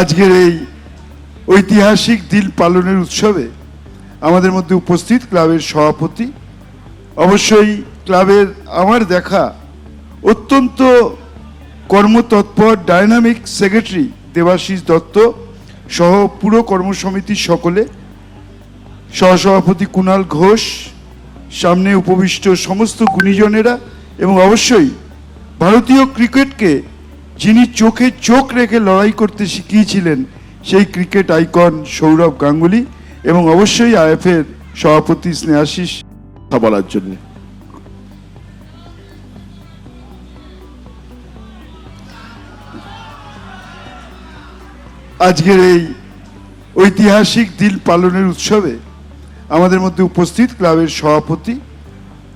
আজকের এই ঐতিহাসিক দিন পালনের উৎসবে আমাদের মধ্যে উপস্থিত ক্লাবের সভাপতি। অবশ্যই ক্লাবের আমার দেখা অত্যন্ত কর্মতৎপর ডায়নামিক সেক্রেটারি দেবাশিস দত্ত সহ পুরো কর্মসমিতির সকলে। সহসভাপতি কুণাল ঘোষ, সামনে উপবিষ্ট সমস্ত গুণীজনেরা এবং অবশ্যই ভারতীয় ক্রিকেটকে যিনি চোখে চোখ রেখে লড়াই করতে শিখিয়েছিলেন, সেই ক্রিকেট আইকন সৌরভ গাঙ্গুলি এবং অবশ্যই আইএফের সভাপতি স্নেহাশিস কথা বলার জন্য। আজকের এই ঐতিহাসিক দিন পালনের উৎসবে আমাদের মধ্যে উপস্থিত ক্লাবের সভাপতি।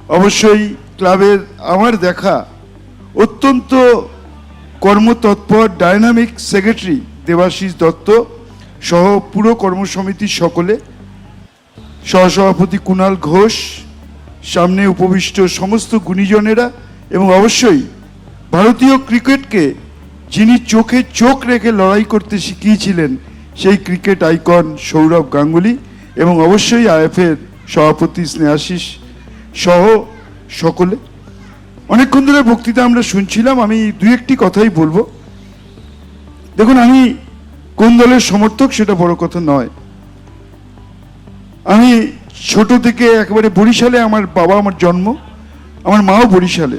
অবশ্যই ক্লাবের আমার দেখা অত্যন্ত কর্মতৎপর ডায়নামিক সেক্রেটারি দেবাশিস দত্ত সহ পুরো কর্মসমিতির সকলে, সহসভাপতি কুণাল ঘোষ, সামনে উপবিষ্ট সমস্ত গুণীজনেরা এবং অবশ্যই ভারতীয় ক্রিকেটকে যিনি চোখে চোখ রেখে লড়াই করতে শিখিয়েছিলেন সেই ক্রিকেট আইকন সৌরভ গাঙ্গুলি এবং অবশ্যই আইএফের সভাপতি স্নেহাশিস সহ সকলে। অনেকক্ষণ ধরে বক্তৃতা আমরা শুনছিলাম, আমি দুই একটি কথাই বলব। দেখুন, আমি কোন দলের সমর্থক সেটা বড় কথা নয়। আমি ছোট থেকে একেবারে বরিশালে আমার বাবা আমার জন্ম, আমার মাও বরিশালে।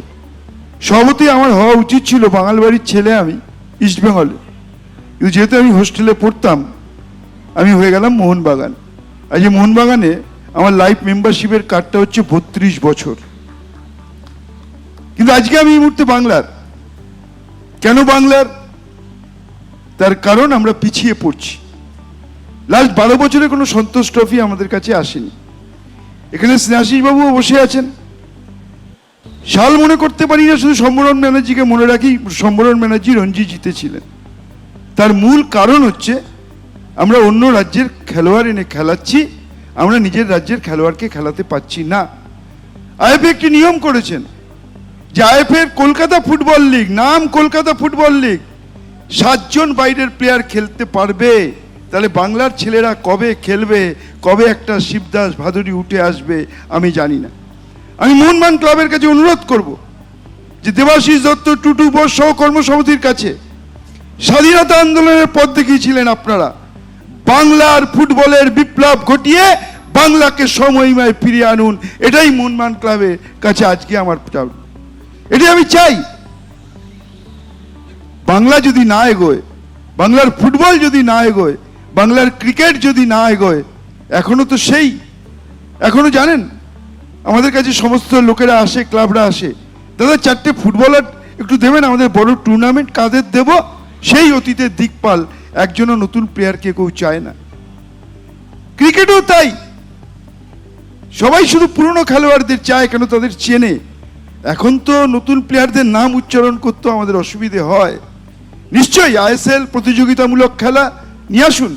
সভাপতি আমার হওয়া উচিত ছিল বাঙাল বাড়ির ছেলে আমি ইস্টবেঙ্গলে কিন্তু যেহেতু আমি হোস্টেলে পড়তাম, আমি হয়ে গেলাম মোহনবাগান। আর যে মোহনবাগানে আমার লাইফ মেম্বারশিপের কার্ডটা হচ্ছে বত্রিশ বছর। কিন্তু আজকে আমি এই মুহূর্তে বাংলার। কেন বাংলার? তার কারণ আমরা পিছিয়ে পড়ছি। লাস্ট বারো বছরে কোনো সন্তোষ ট্রফি আমাদের কাছে আসেনি। এখানে স্নেহাশিস বাবুও বসে আছেন। সাল মনে করতে পারি না, শুধু সম্বরণ ব্যানার্জিকে মনে রাখি, সম্বরণ ব্যানার্জি রঞ্জি জিতেছিলেন। তার মূল কারণ হচ্ছে, আমরা অন্য রাজ্যের খেলোয়াড় এনে খেলাচ্ছি, আমরা নিজের রাজ্যের খেলোয়াড়কে খেলাতে পাচ্ছি না। আইএফএ একটি নিয়ম করেছেন আইএফএর কলকাতা ফুটবল লিগ, নাম কলকাতা ফুটবল লিগ। সাতজন বাইরের প্লেয়ার খেলতে পারবে। তাহলে বাংলার ছেলেরা কবে খেলবে? কবে একটা শিবদাস ভাদুরী উঠে আসবে? আমি জানি না। আমি মোহনবাগান ক্লাবের কাছে অনুরোধ করব যে দেবাশিস দত্ত, টুটু বোস সহ কর্মসমিতির কাছে স্বাধীনতা আন্দোলনের পথ দেখিয়েছিলেন আপনারা। বাংলার ফুটবলের বিপ্লব ঘটিয়ে বাংলাকে সময়ময় ফিরিয়ে আনুন। এটাই মোহনবাগান ক্লাবের কাছে আজকে আমার এটাই আমি চাই। বাংলা যদি না এগোয়, বাংলার ফুটবল যদি না এগোয়, বাংলার ক্রিকেট যদি না এগোয়, এখনও তো সেই। এখনও জানেন, আমাদের কাছে সমস্ত লোকেরা আসে, ক্লাবরা আসে। দাদা, চারটে ফুটবলার একটু দেবেন, আমাদের বড় টুর্নামেন্ট কাদের দেব? সেই অতীতের দিকপাল, একজনও নতুন প্লেয়ারকে কেউ চায় না। ক্রিকেটও তাই। সবাই শুধু পুরনো খেলোয়াড়দের চায় কেন তাদের চেনে? এখন তো নতুন প্লেয়ারদের নাম উচ্চারণ করতেও আমাদের অসুবিধে হয়। নিশ্চয়ই আইএসএল প্রতিযোগিতামূলক খেলা। নিয়ে আসুন,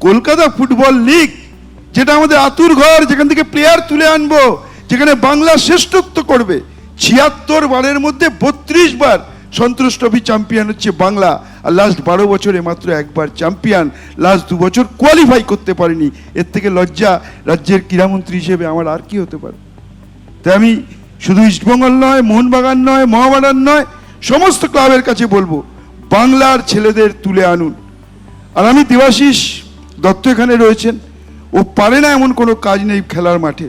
কলকাতা ফুটবল লিগ, যেটা আমাদের আতুর ঘর, যেখান থেকে প্লেয়ার তুলে আনব, যেখানে বাংলা শ্রেষ্ঠত্ব করবে। ছিয়াত্তর বারের মধ্যে বত্রিশ বার সন্তোষ ট্রফি চ্যাম্পিয়ন হচ্ছে বাংলা। আর লাস্ট বারো বছরে মাত্র একবার চ্যাম্পিয়ন লাস্ট দু বছর কোয়ালিফাই করতে পারিনি। এর থেকে লজ্জা রাজ্যের ক্রীড়ামন্ত্রী হিসেবে আমার আর কি হতে পারে? তাই আমি শুধু ইস্টবেঙ্গল নয় মোহনবাগান নয় মহাবাগান নয়, সমস্ত ক্লাবের কাছে বলব, বাংলার ছেলেদের তুলে আনুন। আর আমি দেবাশিস দত্ত এখানে রয়েছেন, ও পারে না এমন কোনো কাজ নেই খেলার মাঠে,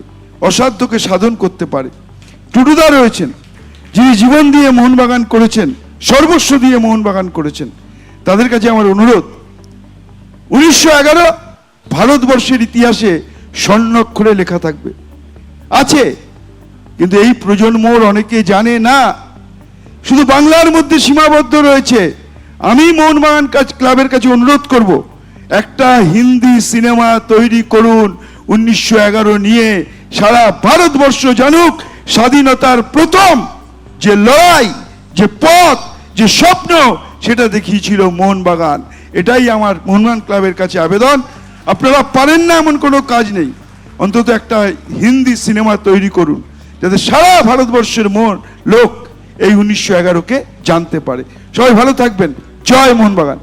অসাধ্যকে সাধন করতে পারে। টুডুদা রয়েছেন, যিনি জীবন দিয়ে মোহনবাগান করেছেন, সর্বস্ব দিয়ে মোহনবাগান করেছেন। তাদের কাছে আমার অনুরোধ, উনিশশো এগারো ভারতবর্ষের ইতিহাসে স্বর্ণাক্ষরে লেখা থাকবে। আছে কিন্তু এই প্রজন্মর অনেকে জানে না। শুধু বাংলার মধ্যে সীমাবদ্ধ রয়েছে। আমি মোহনবাগান কাজ ক্লাবের কাছে অনুরোধ করব, একটা হিন্দি সিনেমা তৈরি করুন উনিশশো এগারো নিয়ে। সারা ভারতবর্ষ জানুক স্বাধীনতার প্রথম যে লড়াই, যে পথ, যে স্বপ্ন, সেটা দেখিয়েছিল মোহনবাগান। এটাই আমার মোহনবাগান ক্লাবের কাছে আবেদন। আপনারা পারেন না এমন কোনো কাজ নেই। অন্তত একটা হিন্দি সিনেমা তৈরি করুন। যাতে সারা ভারতবর্ষের মন লোক এই উনিশশো এগারোকে জানতে পারে। সবাই ভালো থাকবেন। জয় মোহনবাগান।